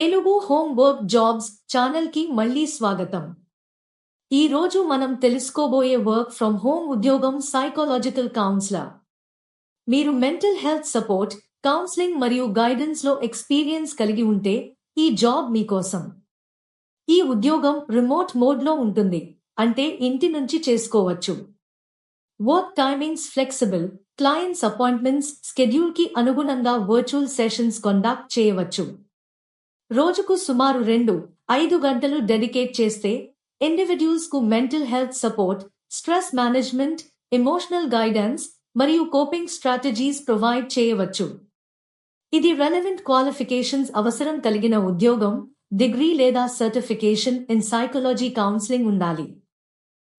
Telugu home work jobs ఛానల్కి మళ్ళీ స్వాగతం. ఈ రోజు మనం తెలుసుకోబోయే వర్క్ ఫ్రమ్ హోమ్ ఉద్యోగం సైకాలజికల్ కౌన్సిలర్ మీరు మెంటల్ హెల్త్ సపోర్ట్ కౌన్సిలింగ్ మరియు గైడెన్స్లో ఎక్స్పీరియన్స్ కలిగి ఉంటే ఈ జాబ్ మీకోసం ఈ ఉద్యోగం రిమోట్ మోడ్లో ఉంటుంది అంటే ఇంటి నుంచి చేసుకోవచ్చు. Work timings flexible clients appointments స్కెడ్యూల్కి అనుగుణంగా వర్చువల్ సెషన్స్ కండక్ట్ చేయవచ్చు. రోజుకు సుమారు రెండు ఐదు గంటలు డెడికేట్ చేస్తే ఇండివిడ్యూల్స్కు mental health support stress management emotional guidance మరియు కోపింగ్ స్ట్రాటజీస్ ప్రొవైడ్ చేయవచ్చు. ఇది రెలవెంట్ క్వాలిఫికేషన్స్ అవసరం కలిగిన ఉద్యోగం డిగ్రీ లేదా సర్టిఫికేషన్ ఇన్ సైకాలజీ కౌన్సిలింగ్ ఉండాలి.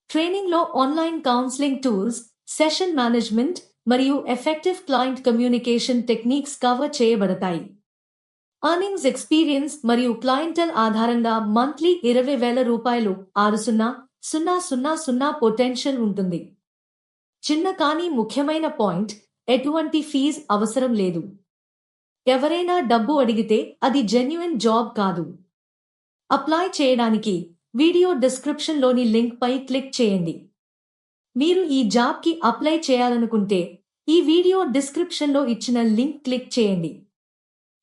ట్రైనింగ్లో online counselling tools session management మరియు effective client communication techniques cover చేయబడతాయి. అర్నింగ్స్ ఎక్స్పీరియన్స్ మరియు క్లయింటల్ ఆధారంగా మంత్లీ ఇరవై వేల రూపాయలు ఆరు సున్నా సున్నా సున్నా సున్నా పొటెన్షియల్ ఉంటుంది. చిన్న కానీ ముఖ్యమైన పాయింట్ ఎటువంటి ఫీజ్ అవసరం లేదు. ఎవరైనా డబ్బు అడిగితే అది జెన్యున్ జాబ్ కాదు. అప్లై చేయడానికి వీడియో డిస్క్రిప్షన్లోని లింక్పై క్లిక్ చేయండి. మీరు ఈ జాబ్కి అప్లై చేయాలనుకుంటే ఈ వీడియో డిస్క్రిప్షన్లో ఇచ్చిన లింక్ క్లిక్ చేయండి.